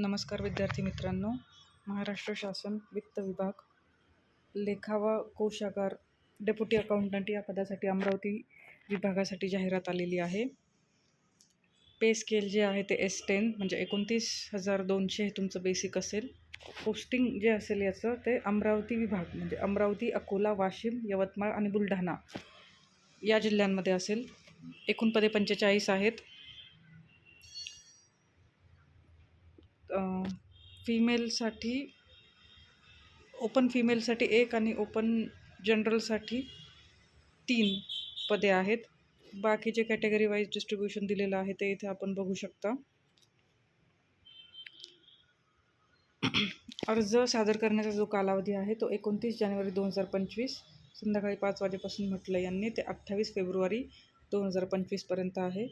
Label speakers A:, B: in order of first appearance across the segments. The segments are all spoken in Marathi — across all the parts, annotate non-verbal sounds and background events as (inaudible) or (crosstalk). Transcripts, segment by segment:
A: नमस्कार विद्यार्थी मित्रांनो. महाराष्ट्र शासन वित्त विभाग लेखा व कोशागार डेप्युटी अकाउंटंट या पदासाठी अमरावती विभागासाठी जाहिरात आलेली आहे. पे स्केल जे आहे ते एस टेन म्हणजे एकोणतीस हजार दोनशे हे तुमचं बेसिक असेल. पोस्टिंग जे असेल याचं ते अमरावती विभाग म्हणजे अमरावती अकोला वाशिम यवतमाळ आणि बुलढाणा या जिल्ह्यांमध्ये असेल. एकूण पदे पंचेचाळीस आहेत. फिमेलसाठी ओपन फिमेलसाठी एक आणि ओपन जनरलसाठी तीन पदे आहेत. बाकीचे कॅटेगरी वाईज डिस्ट्रीब्युशन दिलेलं आहे ते इथे आपण बघू शकता. (clears throat) अर्ज सादर करण्याचा जो कालावधी आहे तो एकोणतीस जानेवारी दोन हजार पंचवीस. संध्याकाळी पाच वाजेपासून म्हटलं यांनी ते अठ्ठावीस फेब्रुवारी दोन हजार पंचवीसपर्यंत आहे.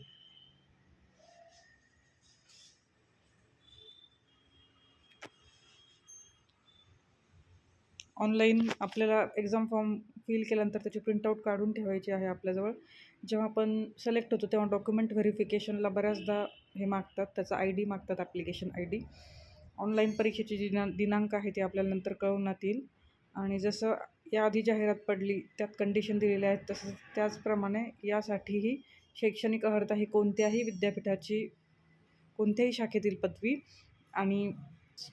A: ऑनलाईन आपल्याला एक्झाम फॉर्म फिल केल्यानंतर त्याची प्रिंटआउट काढून ठेवायची आहे आपल्याजवळ. जेव्हा आपण सिलेक्ट होतो तेव्हा डॉक्युमेंट व्हेरिफिकेशनला बऱ्याचदा हे मागतात. त्याचा आय डी मागतात ॲप्लिकेशन आय डी ऑनलाईन परीक्षेची दिना दिनांक आहे ते आपल्याला नंतर कळवण्यात येईल. आणि जसं याआधी जाहिरात पडली त्यात कंडिशन दिलेल्या आहेत तसंच त्याचप्रमाणे यासाठीही शैक्षणिक अर्हता ही कोणत्याही विद्यापीठाची कोणत्याही शाखेतील पदवी. आणि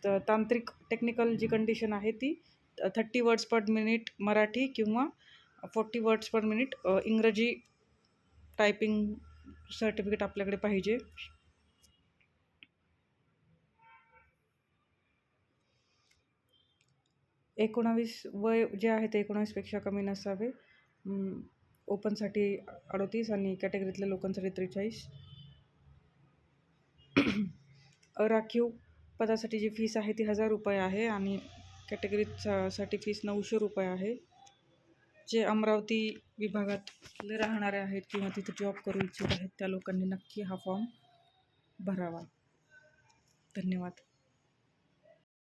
A: त- तांत्रिक टेक्निकल जी कंडिशन आहे ती thirty words per minute Marathi किंवा फोर्टी वर्ड्स पर मिनिट इंग्रजी टायपिंग सर्टिफिकेट आपल्याकडे पाहिजे. एकोणावीस वय जे आहे ते एकोणावीसपेक्षा कमी नसावे. ओपनसाठी अडतीस आणि कॅटेगरीतल्या लोकांसाठी त्रेचाळीस. राखीव पदासाठी जी फीस आहे ती हजार रुपये आहे आणि कॅटेगरीत साठी फीस नऊशे रुपये आहे. जे अमरावती विभागातले राहणारे आहेत किंवा तिथे जॉब करू इच्छित आहेत त्या लोकांनी नक्की हा फॉर्म भरावा. धन्यवाद.